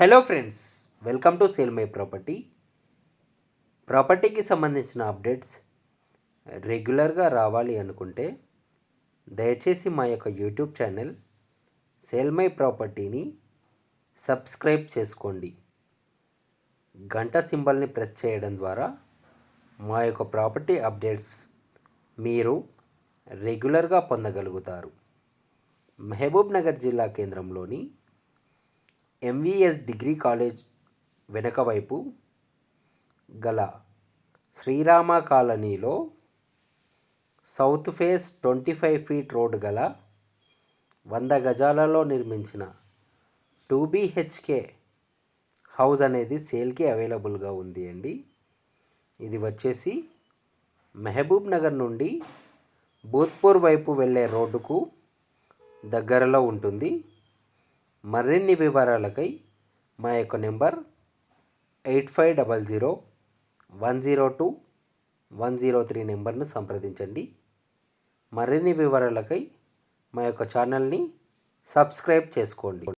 Hello friends welcome to sale my property ప్రాపర్టీకి సంబంధించిన updates రెగ్యులర్గా రావాలి అనుకుంటే దయచేసి మా యొక్క యూట్యూబ్ ఛానల్ సేల్ మై ప్రాపర్టీని సబ్స్క్రైబ్ చేసుకోండి. గంట సింబల్ని ప్రెస్ చేయడం ద్వారా మా యొక్క ప్రాపర్టీ అప్డేట్స్ మీరు రెగ్యులర్గా పొందగలుగుతారు. మహబూబ్ నగర్ జిల్లా కేంద్రంలోని ఎంవిఎస్ డిగ్రీ కాలేజ్ వెనుకవైపు గల శ్రీరామ కాలనీలో south face twenty five feet road గల వంద గజాలలో నిర్మించిన టూ బీహెచ్కే హౌస్ అనేది సేల్కి అవైలబుల్గా ఉంది అండి. ఇది వచ్చేసి మెహబూబ్ నగర్ నుండి భూత్పూర్ వైపు వెళ్ళే రోడ్డుకు దగ్గరలో ఉంటుంది. మరిన్ని వివరాలకై మా యొక్క number eight five double zero one zero two one zero three నెంబర్ను సంప్రదించండి. మరిన్ని వివరాలకై మా యొక్క ఛానల్ని సబ్స్క్రైబ్ చేసుకోండి.